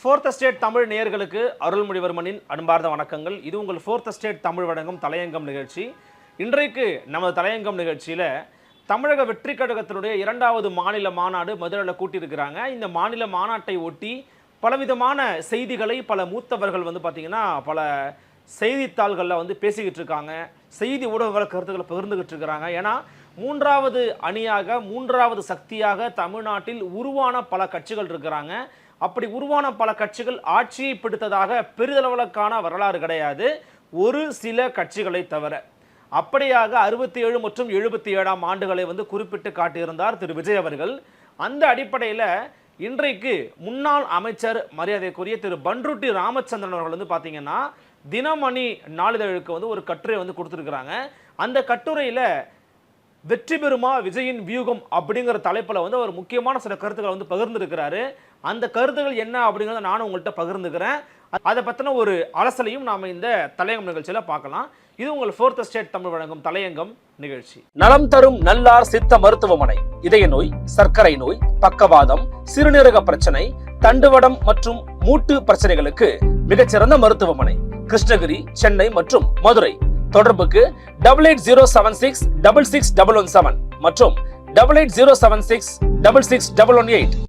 Fourth state Tamil நேயர்களுக்கு அருள்மொழிவர்மனின் அன்பார்ந்த வணக்கங்கள். இது உங்கள் ஃபோர்த் ஸ்டேட் தமிழ் வழங்கும் தலையங்கம் நிகழ்ச்சி. இன்றைக்கு நமது தலையங்கம் நிகழ்ச்சியில் தமிழக வெற்றி கழகத்தினுடைய இரண்டாவது மாநில மாநாடு மதுரையில் கூட்டியிருக்கிறாங்க. இந்த மாநில மாநாட்டை ஒட்டி பலவிதமான செய்திகளை பல மூத்தவர்கள் வந்து பார்த்திங்கன்னா பல செய்தித்தாள்களில் வந்து பேசிக்கிட்டு இருக்காங்க. செய்தி ஊடகங்கள் கருத்துக்களை பகிர்ந்துகிட்டு இருக்கிறாங்க. ஏன்னா மூன்றாவது அணியாக மூன்றாவது சக்தியாக தமிழ்நாட்டில் உருவான பல கட்சிகள் இருக்கிறாங்க. அப்படி உருவான பல கட்சிகள் ஆட்சியை பிடித்ததாக பெரிதளவுக்கான வரலாறு கிடையாது. ஒரு சில கட்சிகளை தவிர. அப்படியாக அறுபத்தி ஏழு மற்றும் எழுபத்தி ஏழாம் ஆண்டுகளை வந்து குறிப்பிட்டு காட்டியிருந்தார் திரு. விஜய் அவர்கள். அந்த அடிப்படையில் இன்றைக்கு முன்னாள் அமைச்சர் மரியாதைக்குரிய திரு. பன்ருட்டி ராமச்சந்திரன் அவர்கள் வந்து பார்த்தீங்கன்னா தினமணி நாளிதழுக்கு வந்து ஒரு கட்டுரை வந்து கொடுத்துருக்குறாங்க. அந்த கட்டுரையில் வெற்றி பெறுமா விஜயின் வியூகம் அப்படிங்கிற தலைப்பில் வந்து அவர் முக்கியமான சில கருத்துக்களை வந்து பகிர்ந்துருக்கிறாரு. அந்த கருத்துகள் என்ன அப்படிங்கிறத நானும் உங்கள்கிட்ட பகிர்ந்துக்கிறேன். அதை பற்றின ஒரு அலசலையும் நாம் இந்த தலையங்கம் நிகழ்ச்சியில் பார்க்கலாம். இது உங்கள் ஃபோர்த் ஸ்டேட் தமிழ் வழங்கும் தலையங்கம் நிகழ்ச்சி. நலம் தரும் நல்லார் சித்த மருத்துவமனை இதய நோய் சர்க்கரை நோய் பக்கவாதம் சிறுநீரக பிரச்சனை தண்டுவடம் மற்றும் மூட்டு பிரச்சனைகளுக்கு மிகச்சிறந்த மருத்துவமனை கிருஷ்ணகிரி சென்னை மற்றும் மதுரை. தொடர்புக்கு double eight zero seven six double six double one seven மற்றும் double eight zero seven six double six double one eight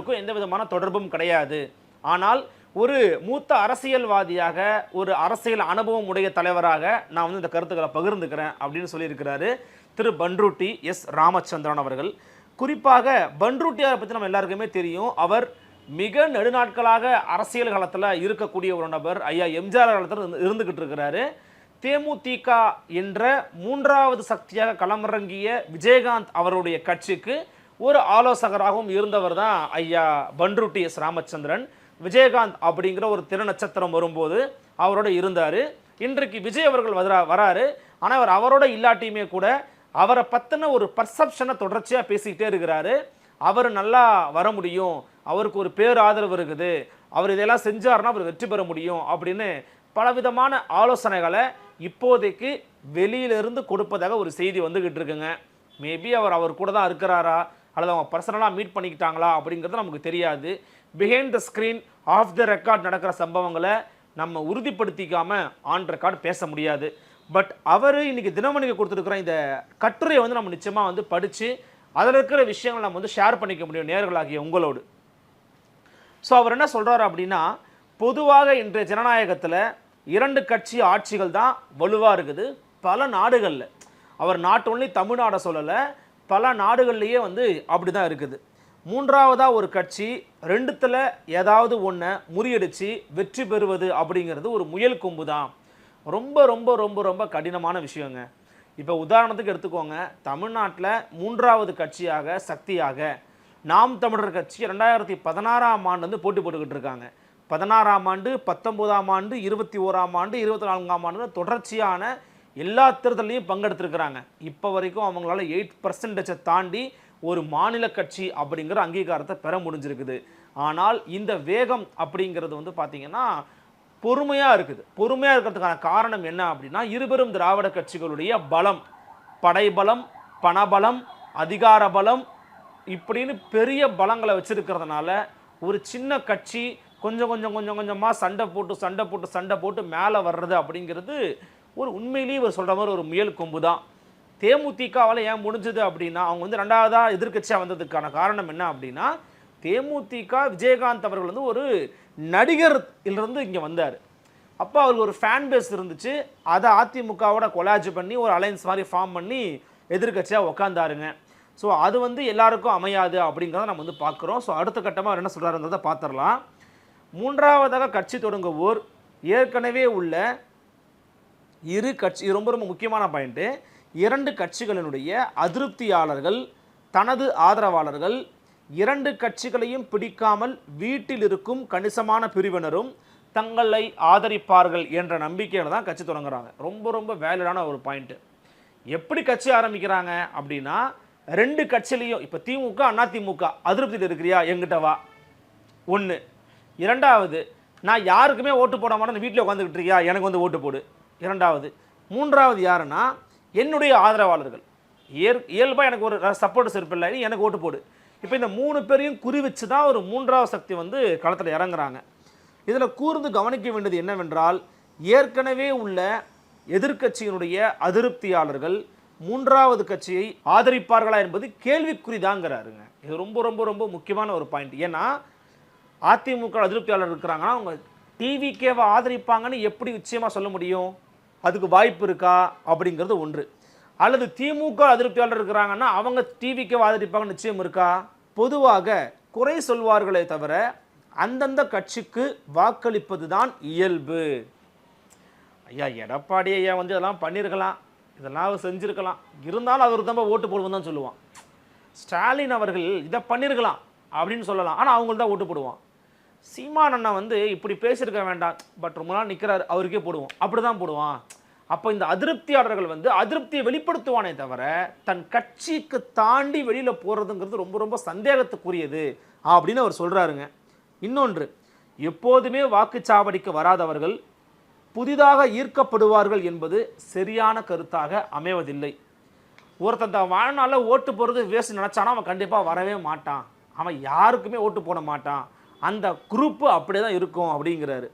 அணியினருக்கும் எந்த விதமான தொடர்பும் கிடையாது. ஆனால் ஒரு மூத்த அரசியல்வாதியாக ஒரு அரசியல் அனுபவம் உடைய தலைவராக நான் வந்து இந்த கருத்துக்களை பகிர்ந்துக்கிறேன் அப்படின்னு சொல்லியிருக்கிறாரு திரு பன்ருட்டி எஸ். ராமச்சந்திரன் அவர்கள். குறிப்பாக பன்ருட்டியாரை பற்றி நம்ம எல்லாருக்குமே தெரியும். அவர் மிக நெடுநாட்களாக அரசியல் காலத்தில் இருக்கக்கூடிய ஒரு நபர். ஐயா எம்ஜிஆர் காலத்தில் இருந்துகிட்டு இருக்கிறாரு. தேமுதிக என்ற மூன்றாவது சக்தியாக களமிறங்கிய விஜயகாந்த் அவருடைய கட்சிக்கு ஒரு ஆலோசகராகவும் இருந்தவர் தான் ஐயா பன்ருட்டி எஸ் ராமச்சந்திரன் விஜயகாந்த் அப்படிங்கிற ஒரு திருநட்சத்திரம் வரும்போது அவரோட இருந்தார். இன்றைக்கு விஜய் அவர்கள் வரா வராரு. ஆனால் அவர் அவரோட இல்லாட்டியுமே கூட அவரை பற்றின ஒரு பர்செப்ஷனை தொடர்ச்சியாக பேசிக்கிட்டே இருக்கிறாரு. அவர் நல்லா வர முடியும். அவருக்கு ஒரு பேர் ஆதரவு இருக்குது. அவர் இதெல்லாம் செஞ்சார்னா அவர் வெற்றி பெற முடியும் அப்படின்னு பலவிதமான ஆலோசனைகளை இப்போதைக்கு வெளியிலிருந்து கொடுப்பதாக ஒரு செய்தி வந்துக்கிட்டு இருக்குங்க. மேபி அவர் அவர் கூட தான் இருக்கிறாரா? அல்லது அவங்க பர்சனலாக மீட் பண்ணிக்கிட்டாங்களா அப்படிங்கிறது நமக்கு தெரியாது. Behind the screen of the record நடக்கிற சம்பவங்களை நம்ம உறுதிப்படுத்திக்காமல் ஆன் ரெக்கார்டு பேச முடியாது. பட் அவர் இன்றைக்கி தினமணிக்கு கொடுத்துருக்குற இந்த கட்டுரையை வந்து நம்ம நிச்சயமாக வந்து படித்து அதில் இருக்கிற விஷயங்களை நம்ம வந்து ஷேர் பண்ணிக்க முடியும் நேர்களாகிய உங்களோடு. ஸோ அவர் என்ன சொல்கிறார் அப்படின்னா பொதுவாக இன்றைய ஜனநாயகத்தில் இரண்டு கட்சி ஆட்சிகள் தான் வலுவாக இருக்குது. பல நாடுகளில். அவர் நாட் ஒன்லி தமிழ்நாடை சொல்லலை பல நாடுகள்லேயே வந்து அப்படி தான் இருக்குது. மூன்றாவதாக ஒரு கட்சி ரெண்டுத்தில் ஏதாவது ஒன்றை முறியடித்து வெற்றி பெறுவது அப்படிங்கிறது ஒரு முயல் கொம்பு தான் ரொம்ப ரொம்ப ரொம்ப ரொம்ப கடினமான விஷயங்க. இப்போ உதாரணத்துக்கு எடுத்துக்கோங்க. தமிழ்நாட்டில் மூன்றாவது கட்சியாக சக்தியாக நாம் தமிழர் கட்சி ரெண்டாயிரத்தி பதினாறாம் ஆண்டு வந்து போட்டி போட்டுக்கிட்டு இருக்காங்க. பதினாறாம் ஆண்டு பத்தொம்போதாம் ஆண்டு இருபத்தி ஓராம் ஆண்டு இருபத்தி நான்காம் ஆண்டு தொடர்ச்சியான எல்லா தேர்தலையும் பங்கெடுத்திருக்கிறாங்க. இப்போ வரைக்கும் அவங்களால எயிட் பர்சன்டேஜை தாண்டி ஒரு மாநில கட்சி அப்படிங்கிற அங்கீகாரத்தை பெற முடிஞ்சிருக்குது. ஆனால் இந்த வேகம் அப்படிங்கிறது வந்து பார்த்தீங்கன்னா பொறுமையாக இருக்குது. பொறுமையாக இருக்கிறதுக்கான காரணம் என்ன அப்படின்னா இருபெரும் திராவிட கட்சிகளுடைய பலம். படைபலம் பணபலம் அதிகார பலம் இப்படின்னு பெரிய பலங்களை வச்சிருக்கிறதுனால ஒரு சின்ன கட்சி கொஞ்சம் கொஞ்சம் கொஞ்சம் கொஞ்சமாக சண்டை போட்டு சண்டை போட்டு சண்டை போட்டு மேலே வர்றது அப்படிங்கிறது ஒரு உண்மையிலேயே இவர் சொல்கிற மாதிரி ஒரு முயல் கொம்பு தான் தேமுதிகவால் ஏன் முடிஞ்சது அப்படின்னா அவங்க வந்து ரெண்டாவதாக எதிர்க்கட்சியாக வந்ததுக்கான காரணம் என்ன அப்படின்னா தேமுதிக விஜயகாந்த் அவர்கள் வந்து ஒரு நடிகர் இருந்து இங்கே வந்தார். அப்போ அவருக்கு ஒரு ஃபேன் பேஸ் இருந்துச்சு. அதை அதிமுகவோட கொலாஜ் பண்ணி ஒரு அலைன்ஸ் மாதிரி ஃபார்ம் பண்ணி எதிர்க்கட்சியாக உக்காந்தாருங்க. ஸோ அது வந்து எல்லாருக்கும் அமையாது அப்படிங்கிறத நம்ம வந்து பார்க்குறோம். ஸோ அடுத்த கட்டமாக அவர் என்ன சொல்கிறாருங்கிறத பார்த்துடலாம். மூன்றாவதாக கட்சி தொடங்குவோர் ஏற்கனவே உள்ள இரு கட்சி ரொம்ப ரொம்ப முக்கியமான பாயிண்ட்டு இரண்டு கட்சிகளினுடைய அதிருப்தியாளர்கள் தனது ஆதரவாளர்கள் இரண்டு கட்சிகளையும் பிடிக்காமல் வீட்டில் இருக்கும் கணிசமான பிரிவினரும் தங்களை ஆதரிப்பார்கள் என்ற நம்பிக்கையில் தான் கட்சி தொடங்குறாங்க. ரொம்ப ரொம்ப வேலிடான ஒரு பாயிண்ட்டு எப்படி கட்சி ஆரம்பிக்கிறாங்க அப்படின்னா ரெண்டு கட்சியிலையும் இப்போ திமுக அண்ணா திமுக அதிருப்தியில் இருக்கிறியா? எங்கிட்ட வா. ஒன்று இரண்டாவது நான் யாருக்குமே ஓட்டு போட வீட்டில் உட்காந்துக்கிட்டு இருக்கியா? எனக்கு வந்து ஓட்டு போடு. இரண்டாவது. மூன்றாவது யாருன்னா என்னுடைய ஆதரவாளர்கள். இயல் இயல்பாக எனக்கு ஒரு சப்போர்ட் இருப்பில்லை நீ எனக்கு ஓட்டு போடு. இப்போ இந்த மூணு பேரையும் குறி வச்சு தான் ஒரு மூன்றாவது சக்தி வந்து களத்தில் இறங்குறாங்க. இதில் கூர்ந்து கவனிக்க வேண்டியது என்னவென்றால் ஏற்கனவே உள்ள எதிர்க்கட்சியினுடைய அதிருப்தியாளர்கள் மூன்றாவது கட்சியை ஆதரிப்பார்களா என்பது கேள்விக்குறிதாங்கிறாருங்க. இது ரொம்ப ரொம்ப ரொம்ப முக்கியமான ஒரு பாயிண்ட் ஏன்னா அதிமுக அதிருப்தியாளர் இருக்கிறாங்கன்னா அவங்க டிவிக்கேவை ஆதரிப்பாங்கன்னு எப்படி நிச்சயமாக சொல்ல முடியும்? அதுக்கு வாய்ப்பு இருக்கா அப்படிங்கிறது ஒன்று. அல்லது திமுக அதிருப்தியாளர் இருக்கிறாங்கன்னா அவங்க டிவிக்கே ஆதரிப்பாங்க நிச்சயம் இருக்கா? பொதுவாக குறை சொல்வார்களே தவிர அந்தந்த கட்சிக்கு வாக்களிப்பது தான் இயல்பு. ஐயா எடப்பாடி ஐயா வந்து இதெல்லாம் பண்ணியிருக்கலாம் இதெல்லாம் செஞ்சுருக்கலாம். இருந்தாலும் அவர் தான் ஓட்டு போடுவோம் தான் சொல்லுவான். ஸ்டாலின் அவர்கள் இதை பண்ணியிருக்கலாம் அப்படின்னு சொல்லலாம். ஆனால் அவங்களுக்கு தான் ஓட்டு போடுவான். சீமான் அண்ணா வந்து இப்படி பேசியிருக்க வேண்டாம் பட் ரொம்ப நாள் நிற்கிறாரு அவருக்கே போடுவோம். அப்படி தான் போடுவான். அப்போ இந்த அதிருப்தியாளர்கள் வந்து அதிருப்தியை வெளிப்படுத்துவானே தவிர தன் கட்சிக்கு தாண்டி வெளியில் போகிறதுங்கிறது ரொம்ப ரொம்ப சந்தேகத்துக்குரியது அப்படின்னு அவர் சொல்கிறாருங்க இன்னொன்று எப்போதுமே வாக்குச்சாவடிக்கு வராதவர்கள் புதிதாக ஈர்க்கப்படுவார்கள் என்பது சரியான கருத்தாக அமைவதில்லை. ஒருத்தன் தன் வாழ்நாளில் ஓட்டு போகிறது வேஸ்ட் நினச்சானா அவன் கண்டிப்பாக வரவே மாட்டான். அவன் யாருக்குமே ஓட்டு போட மாட்டான். அந்த குரூப்பு அப்படியே தான் இருக்கும் அப்படிங்கிறாரு.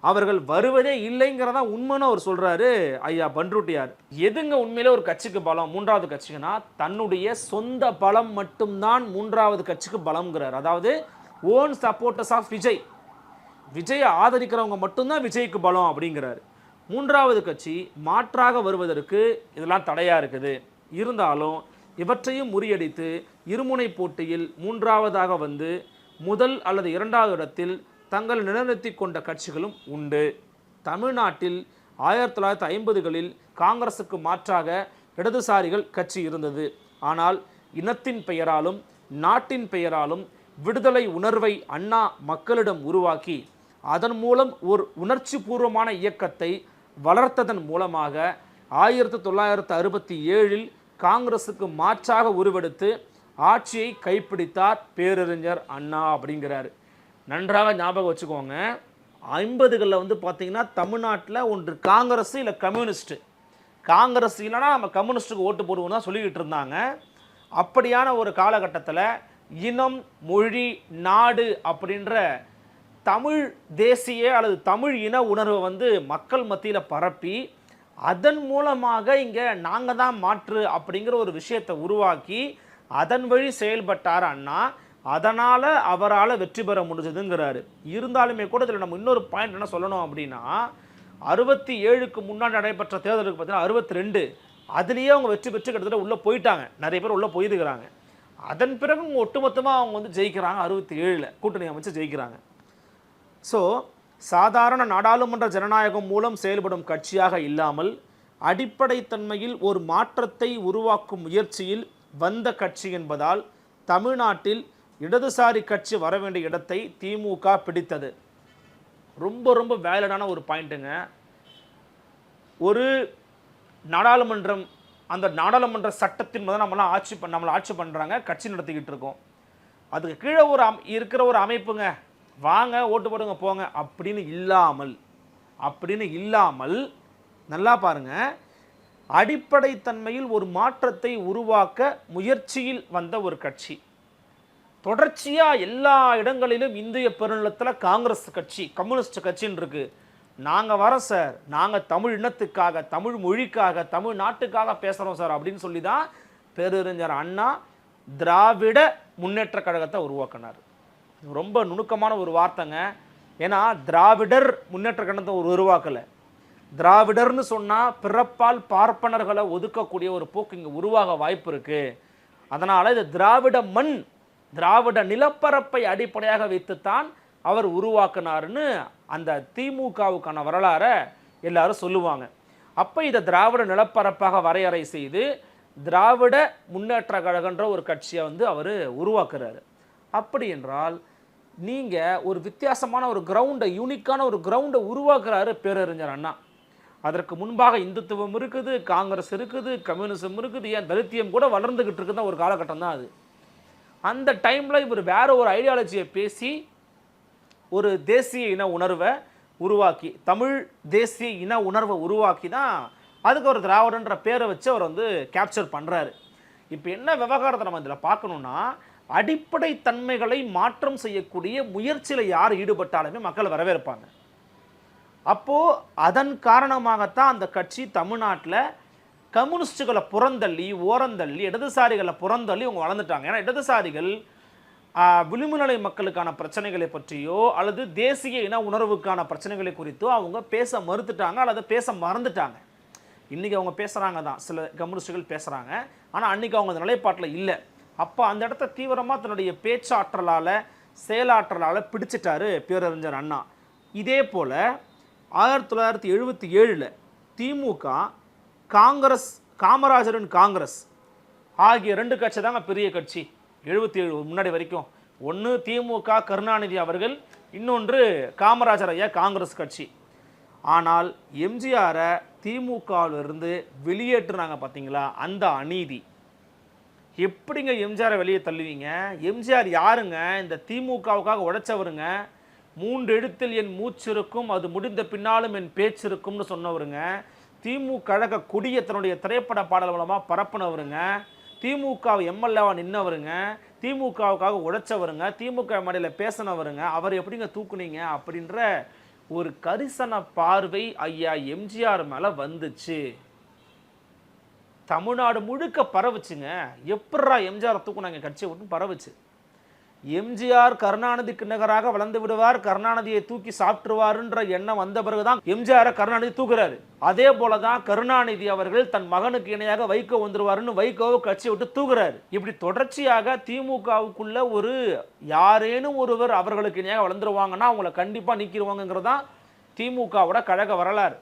அவர்கள் வருவதே இல்லைங்கிறதா உண்மைன்னு அவர் சொல்கிறாரு ஐயா பன்ருட்டியார் எதுங்க உண்மையிலே ஒரு கட்சிக்கு பலம்? மூன்றாவது கட்சிக்குன்னா தன்னுடைய சொந்த பலம் மட்டும்தான் மூன்றாவது கட்சிக்கு பலம்ங்கிறார். அதாவது ஓன் சப்போர்ட்டர்ஸ் ஆஃப் விஜய். விஜயை ஆதரிக்கிறவங்க மட்டும்தான் விஜய்க்கு பலம் அப்படிங்கிறாரு. மூன்றாவது கட்சி மாற்றாக வருவதற்கு இதெல்லாம் தடையாக இருக்குது. இருந்தாலும் இவற்றையும் முறியடித்து இருமுனை போட்டியில் மூன்றாவதாக வந்து முதல் அல்லது இரண்டாவது இடத்தில் தங்கள் நிலைநிறுத்தி கொண்ட கட்சிகளும் உண்டு. தமிழ்நாட்டில் ஆயிரத்தி தொள்ளாயிரத்தி ஐம்பதுகளில் காங்கிரசுக்கு மாற்றாக இடதுசாரிகள் கட்சி இருந்தது. ஆனால் இனத்தின் பெயராலும் நாட்டின் பெயராலும் விடுதலை உணர்வை அண்ணா மக்களிடம் உருவாக்கி அதன் மூலம் ஒரு உணர்ச்சி பூர்வமான இயக்கத்தை வளர்த்ததன் மூலமாக ஆயிரத்தி தொள்ளாயிரத்து அறுபத்தி ஏழில் காங்கிரசுக்கு மாற்றாக உருவெடுத்து ஆட்சியை கைப்பிடித்தார் பேரறிஞர் அண்ணா அப்படிங்கிறார். நன்றாக ஞாபகம் வச்சுக்கோங்க. ஐம்பதுகளில் வந்து பார்த்தீங்கன்னா தமிழ்நாட்டில் ஒன்று காங்கிரஸ் இல்லை கம்யூனிஸ்ட்டு. காங்கிரஸ் இல்லைன்னா நம்ம கம்யூனிஸ்ட்டுக்கு ஓட்டு போடுவோம் தான் சொல்லிக்கிட்டு இருந்தாங்க. அப்படியான ஒரு காலகட்டத்தில் இனம் மொழி நாடு அப்படின்ற தமிழ் தேசிய அல்லது தமிழ் இன உணர்வை வந்து மக்கள் மத்தியில் பரப்பி அதன் மூலமாக இங்கே நாங்கள் தான் மாற்று அப்படிங்கிற ஒரு விஷயத்தை உருவாக்கி அதன் வழி செயல்பட்டார் அண்ணா. அதனால் அவரால் வெற்றி பெற முடிஞ்சதுங்கிறாரு. இருந்தாலுமே கூட இதில் நம்ம இன்னொரு பாயிண்ட் என்ன சொல்லணும் அப்படின்னா அறுபத்தி ஏழுக்கு முன்னாடி நடைபெற்ற தேர்தலுக்கு பார்த்தீங்கன்னா அறுபத்தி ரெண்டு அதுலேயே அவங்க வெற்றி பெற்று கிட்டத்தட்ட உள்ளே போயிட்டாங்க. நிறைய பேர் உள்ளே போயிருக்கிறாங்க. அதன் பிறகு ஒட்டுமொத்தமாக அவங்க வந்து ஜெயிக்கிறாங்க அறுபத்தி ஏழில் கூட்டணி அமைச்சு ஜெயிக்கிறாங்க. ஸோ சாதாரண நாடாளுமன்ற ஜனநாயகம் மூலம் செயல்படும் கட்சியாக இல்லாமல் அடிப்படைத்தன்மையில் ஒரு மாற்றத்தை உருவாக்கும் முயற்சியில் வந்த கட்சி என்பதால் தமிழ்நாட்டில் இடதுசாரி கட்சி வர வேண்டிய இடத்தை திமுக பிடித்தது. ரொம்ப ரொம்ப வேலடான ஒரு பாயிண்ட்டுங்க ஒரு நாடாளுமன்றம் அந்த நாடாளுமன்ற சட்டத்தின் முதல் நம்மளாம் ஆட்சி பண்ண நம்மளை ஆட்சி பண்ணுறாங்க கட்சி நடத்திக்கிட்டு இருக்கோம். அதுக்கு கீழே ஒரு அம் இருக்கிற ஒரு அமைப்புங்க. வாங்க ஓட்டு போடுங்க போங்க. அப்படின்னு இல்லாமல் அப்படின்னு இல்லாமல் நல்லா அடிப்படை அடிப்படைத்தன்மையில் ஒரு மாற்றத்தை உருவாக்க முயற்சியில் வந்த ஒரு கட்சி. தொடர்ச்சியாக எல்லா இடங்களிலும் இந்திய பெருநிலத்தில் காங்கிரஸ் கட்சி கம்யூனிஸ்ட் கட்சின்னு இருக்கு. நாங்கள் வரோம் சார். நாங்கள் தமிழ் இனத்துக்காக தமிழ் மொழிக்காக தமிழ் நாட்டுக்காக பேசுகிறோம் சார் அப்படின்னு சொல்லி தான் பேரறிஞர் அண்ணா திராவிட முன்னேற்ற கழகத்தை உருவாக்கினார். ரொம்ப நுணுக்கமான ஒரு வார்த்தைங்க. ஏன்னா திராவிடர் முன்னேற்ற கழகத்தை ஒரு உருவாக்கலை. திராவிடர்னு சொன்னால் பிறப்பால் பார்ப்பனர்களை ஒதுக்கக்கூடிய ஒரு போக்கு இங்கே உருவாக வாய்ப்பு இருக்குது அதனால் இது திராவிட மண் திராவிட நிலப்பரப்பை அடிப்படையாக வைத்துத்தான் அவர் உருவாக்குனாருன்னு அந்த திமுகவுக்கான வரலாறை எல்லாரும் சொல்லுவாங்க. அப்போ இதை திராவிட நிலப்பரப்பாக வரையறை செய்து திராவிட முன்னேற்ற கழகன்ற ஒரு கட்சியை வந்து அவர் உருவாக்குறாரு. அப்படி என்றால் நீங்கள் ஒரு வித்தியாசமான ஒரு கிரவுண்டை யூனிக்கான ஒரு கிரவுண்டை உருவாக்குறாரு பேரறிஞர் அண்ணா. அதற்கு முன்பாக இந்துத்துவம் இருக்குது காங்கிரஸ் இருக்குது கம்யூனிசம் இருக்குது ஏன் தலித்தியம் கூட வளர்ந்துக்கிட்டு இருக்குதான் ஒரு காலகட்டம் தான் அது. அந்த டைமில் இவர் வேறு ஒரு ஐடியாலஜியை பேசி ஒரு தேசிய இன உணர்வை உருவாக்கி தமிழ் தேசிய இன உணர்வை உருவாக்கி தான் அதுக்கு ஒரு திராவிடன்ற பேரை வச்சு அவர் வந்து கேப்சர் பண்ணுறாரு இப்போ என்ன விவகாரத்தை நம்ம இதில் பார்க்கணுன்னா அடிப்படை தன்மைகளை மாற்றம் செய்யக்கூடிய முயற்சியில் யார் ஈடுபட்டாலுமே மக்கள் வரவேற்பாங்க. அப்போது அதன் காரணமாகத்தான் அந்த கட்சி தமிழ்நாட்டில் கம்யூனிஸ்டுகளை புறந்தள்ளி ஓரந்தள்ளி இடதுசாரிகளை புறந்தள்ளி அவங்க வளர்ந்துட்டாங்க. ஏன்னா இடதுசாரிகள் விளிம்புநிலை மக்களுக்கான பிரச்சனைகளை பற்றியோ அல்லது தேசிய இன உணர்வுக்கான பிரச்சனைகளை குறித்தோ அவங்க பேச மறுத்துட்டாங்க அல்லது பேச மறந்துட்டாங்க. இன்றைக்கி அவங்க பேசுகிறாங்க தான். சில கம்யூனிஸ்டுகள் பேசுகிறாங்க ஆனால் அன்றைக்கி அவங்க அந்த நிலைப்பாட்டில் இல்லை. அப்போ அந்த இடத்த தீவிரமாக தன்னுடைய பேச்சாற்றலால் செயலாற்றலால் பிடிச்சிட்டாரு பேரறிஞர் அண்ணா. இதே போல் ஆயிரத்தி தொள்ளாயிரத்தி எழுபத்தி ஏழில் திமுக காங்கிரஸ் காமராஜரின் காங்கிரஸ் ஆகிய ரெண்டு கட்சி தாங்க பெரிய கட்சி. எழுபத்தி ஏழு முன்னாடி வரைக்கும். ஒன்று திமுக கருணாநிதி அவர்கள் இன்னொன்று காமராஜர் ஐயா காங்கிரஸ் கட்சி. ஆனால் எம்ஜிஆரை திமுகவிலிருந்து வெளியேற்றுனாங்க பார்த்தீங்களா அந்த அநீதி. எப்படிங்க எம்ஜிஆரை வெளியே தள்ளுவீங்க? எம்ஜிஆர் யாருங்க? இந்த திமுகவுக்காக உழைச்சவருங்க மூன்று எழுத்தில் என் மூச்சிருக்கும் அது முடிந்த பின்னாலும் என் பேச்சிருக்கும்னு சொன்னவருங்க. திமுக கழக கொடியை தன்னுடைய திரைப்பட பாடல் மூலமாக பரப்புனவருங்க. திமுக எம்எல்ஏவா நின்னவருங்க. திமுகவுக்காக உழைச்சவருங்க. திமுக மேடையில் பேசினவருங்க. அவர் எப்படிங்க தூக்குனீங்க? அப்படின்ற ஒரு கரிசன பார்வை ஐயா எம்ஜிஆர் மேலே வந்துச்சு. தமிழ்நாடு முழுக்க பரவுச்சுங்க. எப்பட்றா எம்ஜிஆர் தூக்குனாங்க? கட்சியை விட்டு பரவுச்சு. எம்ஜிஆர் கருணாநிதிக்கு நிகராக வளர்ந்து விடுவார் கருணாநிதியை தூக்கி சாப்பிட்டுருவாருன்ற எண்ணம் வந்த பிறகுதான் எம்ஜிஆரை கருணாநிதி தூக்குறாரு. அதே போல தான் கருணாநிதி அவர்கள் தன் மகனுக்கு இணையாக வைகோ வந்துருவாருன்னு வைகோவை கட்சியை விட்டு தூக்குறாரு. இப்படி தொடர்ச்சியாக திமுகவுக்குள்ள ஒரு யாரேனும் ஒருவர் அவர்களுக்கு இணையாக வளர்ந்துருவாங்கன்னா அவங்கள கண்டிப்பா நீக்கிடுவாங்கங்கிறது தான் திமுகவோட கழக வரலாறு.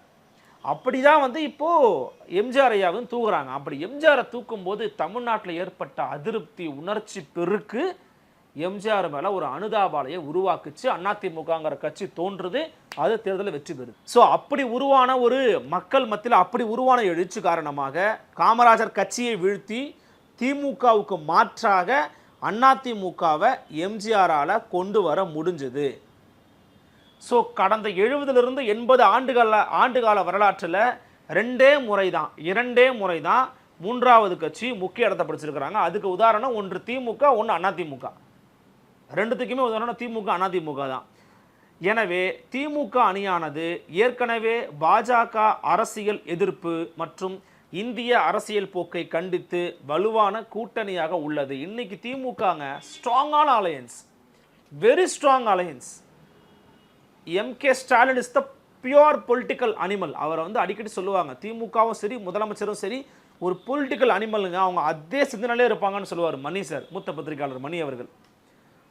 அப்படிதான் வந்து இப்போ எம்ஜிஆர் ஐயாவும் தூக்குறாங்க. அப்படி எம்ஜிஆரை தூக்கும்போது தமிழ்நாட்டில் ஏற்பட்ட அதிருப்தி உணர்ச்சி பெருக்கு எம்ஜிஆர் மேலே ஒரு அனுதாபாலையை உருவாக்குச்சு. அதிமுகங்கிற கட்சி தோன்றுது. அது தேர்தலில் வெற்றி பெறுது. ஸோ அப்படி உருவான ஒரு மக்கள் மத்தியில் அப்படி உருவான எழுச்சி காரணமாக காமராஜர் கட்சியை வீழ்த்தி திமுகவுக்கு மாற்றாக அதிமுகவை எம்ஜிஆரால் கொண்டு வர முடிஞ்சது. ஸோ கடந்த எழுபதுலேருந்து எண்பது ஆண்டுகால ஆண்டுகால வரலாற்றில் ரெண்டே முறை தான் இரண்டே முறை தான் மூன்றாவது கட்சி முக்கிய இடத்தை பிடிச்சிருக்கிறாங்க. அதுக்கு உதாரணம் ஒன்று திமுக ஒன்று அதிமுக. ரெண்டுத்துக்குமே உதாரணம் திமுக அதிமுக தான். எனவே திமுக அணியானது ஏற்கனவே பாஜக அரசியல் எதிர்ப்பு மற்றும் இந்திய அரசியல் போக்கை கண்டித்து வலுவான கூட்டணியாக உள்ளது. இன்னைக்கு திமுகங்க ஸ்ட்ராங்கான alliance very strong alliance MK Stalin is the pure political animal அவரை வந்து அடிக்கடி சொல்லுவாங்க. திமுகவும் சரி முதலமைச்சரும் சரி ஒரு பொலிட்டிக்கல் அனிமலுங்க அவங்க அதே சிந்தனையிலே இருப்பாங்கன்னு சொல்லுவார் மணி சார் மூத்த பத்திரிகையாளர் மணி அவர்கள்.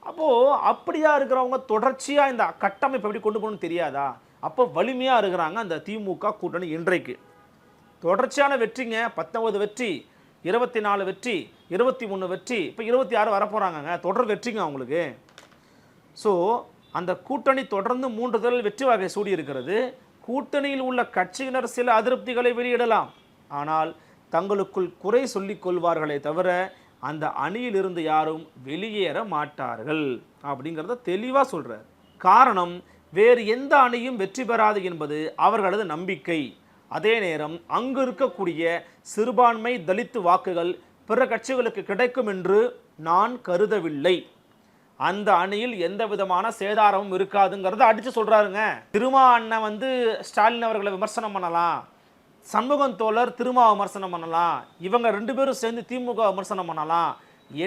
அப்போது அப்படியா இருக்கிறவங்க தொடர்ச்சியாக இந்த கட்டமைப்பு எப்படி கொண்டு போகணும்னு தெரியாதா? அப்போ வலிமையாக இருக்கிறாங்க அந்த திமுக கூட்டணி இன்றைக்கு. தொடர்ச்சியான வெற்றிங்க. பத்தொன்பது வெற்றி இருபத்தி நாலு வெற்றி இருபத்தி மூணு வெற்றி. இப்போ இருபத்தி ஆறு வரப்போகிறாங்கங்க தொடர் வெற்றிங்க அவங்களுக்கு. ஸோ அந்த கூட்டணி தொடர்ந்து மூன்று தடவை வெற்றி வகை சூடியிருக்கிறது கூட்டணியில் உள்ள கட்சியினர் சில அதிருப்திகளை வெளியிடலாம். ஆனால் தங்களுக்குள் குறை சொல்லிக் கொள்வார்களே தவிர அந்த அணியிலிருந்து யாரும் வெளியேற மாட்டார்கள் அப்படிங்கிறத தெளிவாக சொல்கிறார் காரணம் வேறு எந்த அணியும் வெற்றி பெறாது என்பது அவர்களது நம்பிக்கை. அதே நேரம் அங்கு இருக்கக்கூடிய சிறுபான்மை தலித்து வாக்குகள் பிற கட்சிகளுக்கு கிடைக்கும் என்று நான் கருதவில்லை. அந்த அணியில் எந்த விதமான சேதாரமும் இருக்காதுங்கிறத அடித்து சொல்கிறாருங்க திருமா அண்ணன் வந்து ஸ்டாலின் அவர்களை விமர்சனம் பண்ணலாம். சண்முகம் தோழர் திருமா விமர்சனம் பண்ணலாம். இவங்க ரெண்டு பேரும் சேர்ந்து திமுக விமர்சனம் பண்ணலாம்.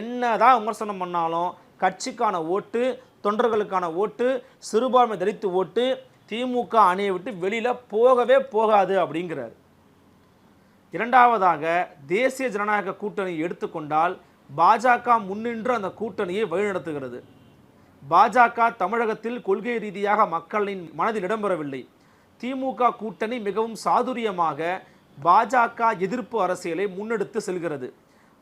என்னதான் விமர்சனம் பண்ணாலும் கட்சிக்கான ஓட்டு தொண்டர்களுக்கான ஓட்டு சிறுபான்மை தலித்து ஓட்டு திமுக அணியை விட்டு வெளியில் போகவே போகாது அப்படிங்கிறார். இரண்டாவதாக தேசிய ஜனநாயக கூட்டணி எடுத்துக்கொண்டால் பாஜக முன்னின்று அந்த கூட்டணியை வழிநடத்துகிறது. பாஜக தமிழகத்தில் கொள்கை ரீதியாக மக்களின் மனதில் இடம்பெறவில்லை. திமுக கூட்டணி மிகவும் சாதுரியமாக பாஜக எதிர்ப்பு அரசியலை முன்னெடுத்து செல்கிறது.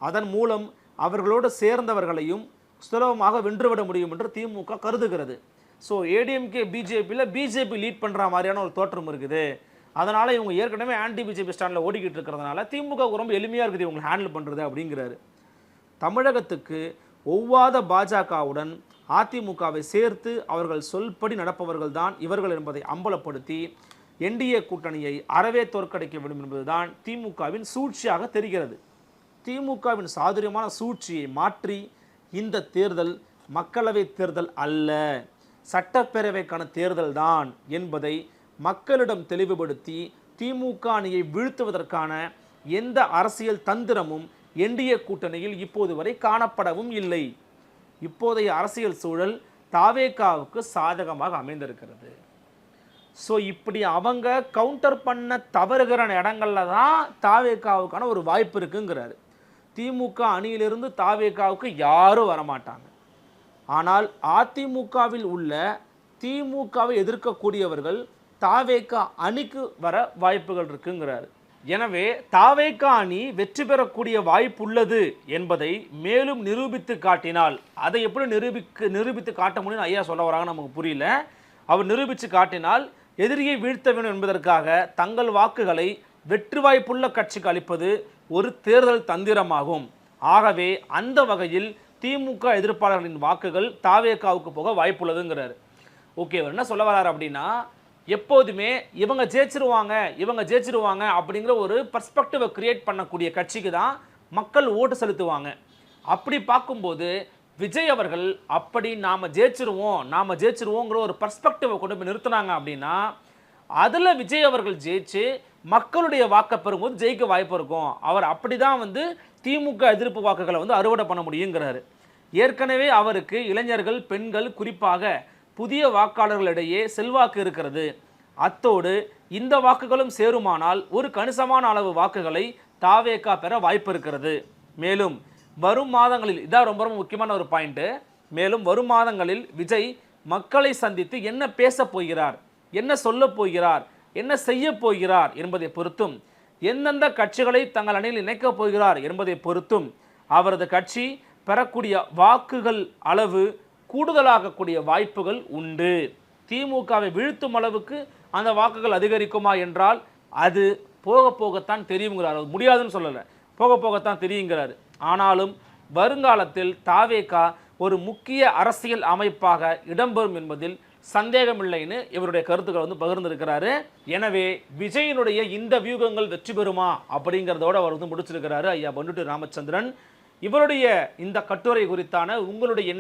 அதன் மூலம் அவர்களோடு சேர்ந்தவர்களையும் சுலபமாக வென்றுவிட முடியும் என்று திமுக கருதுகிறது. ஸோ ஏடிஎம்கே பிஜேபியில் பிஜேபி லீட் பண்ணுற மாதிரியான ஒரு தோற்றம் இருக்குது. அதனால் இவங்க ஏற்கனவே ஆன்டி பிஜேபி ஸ்டாண்டில் ஓடிக்கிட்டு இருக்கிறதுனால திமுக ரொம்ப எளிமையாக இருக்குது இவங்களை ஹேண்டில் பண்ணுறது அப்படிங்கிறாரு. தமிழகத்துக்கு ஒவ்வாத பாஜகவுடன் அதிமுகவை சேர்த்து அவர்கள் சொல்படி நடப்பவர்கள் தான் இவர்கள் என்பதை அம்பலப்படுத்தி என்டிஏ கூட்டணியை அறவே தோற்கடிக்க வேண்டும் என்பதுதான் திமுகவின் சூழ்ச்சியாக தெரிகிறது. திமுகவின் சாதுரியமான சூழ்ச்சியை மாற்றி இந்த தேர்தல் மக்களவை தேர்தல் அல்ல சட்டப்பேரவைக்கான தேர்தல் தான் என்பதை மக்களிடம் தெளிவுபடுத்தி திமுக அணியை வீழ்த்துவதற்கான எந்த அரசியல் தந்திரமும் என்டிஏ கூட்டணியில் இப்போது வரை காணப்படவும் இல்லை. இப்போதைய அரசியல் சூழல் தாவேகாவுக்கு சாதகமாக அமைந்திருக்கிறது. ஸோ இப்படி அவங்க கவுண்டர் பண்ண தவறுகிற இடங்கள்ல தான் தாவேகாவுக்கான ஒரு வாய்ப்பு இருக்குங்கிறாரு. திமுக அணியிலிருந்து தாவேகாவுக்கு யாரும் வரமாட்டாங்க. ஆனால் அதிமுகவில் உள்ள திமுகவை எதிர்க்கக்கூடியவர்கள் தாவேகா அணிக்கு வர வாய்ப்புகள் இருக்குங்கிறாரு. எனவே தாவேகா அணி வெற்றி பெறக்கூடிய வாய்ப்புள்ளது என்பதை மேலும் நிரூபித்து காட்டினால் அதை எப்படி நிரூபிக்க நிரூபித்து காட்ட முடியும் ஐயா சொல்ல வராங்க நமக்கு புரியல. அவர் நிரூபித்து காட்டினால் எதிரியை வீழ்த்த வேண்டும் என்பதற்காக தங்கள் வாக்குகளை வெற்றி வாய்ப்புள்ள கட்சிக்கு அளிப்பது ஒரு தேர்தல் தந்திரமாகும். ஆகவே அந்த வகையில் திமுக எதிர்ப்பாளர்களின் வாக்குகள் தாவேக்காவுக்கு போக வாய்ப்புள்ளதுங்கிறார். ஓகே அவர் என்ன சொல்ல வர்றார் அப்படின்னா எப்போதுமே இவங்க ஜெயிச்சிருவாங்க இவங்க ஜெயிச்சிருவாங்க அப்படிங்கிற ஒரு பர்ஸ்பெக்டிவை கிரியேட் பண்ணக்கூடிய கட்சிக்கு தான் மக்கள் ஓட்டு செலுத்துவாங்க. அப்படி பார்க்கும்போது விஜய் அவர்கள் அப்படி நாம் ஜெயிச்சிருவோம் நாம் ஜெயிச்சிருவோங்கிற ஒரு பர்ஸ்பெக்டிவை கொண்டு போய் நிறுத்துனாங்க அப்படின்னா அதில் விஜய் அவர்கள் ஜெயிச்சு மக்களுடைய வாக்கை பெறும்போது ஜெயிக்க வாய்ப்பு இருக்கும். அவர் அப்படி தான் வந்து திமுக எதிர்ப்பு வாக்குகளை வந்து அறுவடை பண்ண முடியுங்கிறாரு. ஏற்கனவே அவருக்கு இளைஞர்கள் பெண்கள் குறிப்பாக புதிய வாக்காளர்களிடையே செல்வாக்கு இருக்கிறது. அத்தோடு இந்த வாக்குகளும் சேருமானால் ஒரு கணிசமான அளவு வாக்குகளை தாவேக்கா பெற வாய்ப்பு இருக்கிறது. மேலும் வரும் மாதங்களில் இதான் ரொம்ப ரொம்ப முக்கியமான ஒரு பாயிண்ட்டு மேலும் வரும் மாதங்களில் விஜய் மக்களை சந்தித்து என்ன பேசப் போகிறார் என்ன சொல்லப் போகிறார் என்ன செய்ய போகிறார் என்பதை பொறுத்தும் எந்தெந்த கட்சிகளை தங்கள் அணியில் இணைக்கப் போகிறார் என்பதை பொறுத்தும் அவரது கட்சி பெறக்கூடிய வாக்குகள் அளவு கூடுதலாகக்கூடிய வாய்ப்புகள் உண்டு. திமுகவை வீழ்த்தும் அளவுக்கு அந்த வாக்குகள் அதிகரிக்குமா என்றால் அது போக போகத்தான் தெரியுங்கிறார். அது முடியாதுன்னு சொல்லலை. போக போகத்தான் தெரியுங்கிறார். ஆனாலும் வருங்காலத்தில் தாவேகா ஒரு முக்கிய அரசியல் அமைப்பாக இடம்பெறும் என்பதில் சந்தேகமில்லைன்னு இவருடைய கருத்துக்களை வந்து பகிர்ந்திருக்கிறாரு. எனவே விஜயனுடைய இந்த வியூகங்கள் வெற்றி பெறுமா அப்படிங்கிறதோட அவர் வந்து முடிச்சிருக்கிறாரு. ஐயா பண்டுட்டு ராமச்சந்திரன். இவருடைய இந்த கட்டுரை குறித்தான உங்களுடைய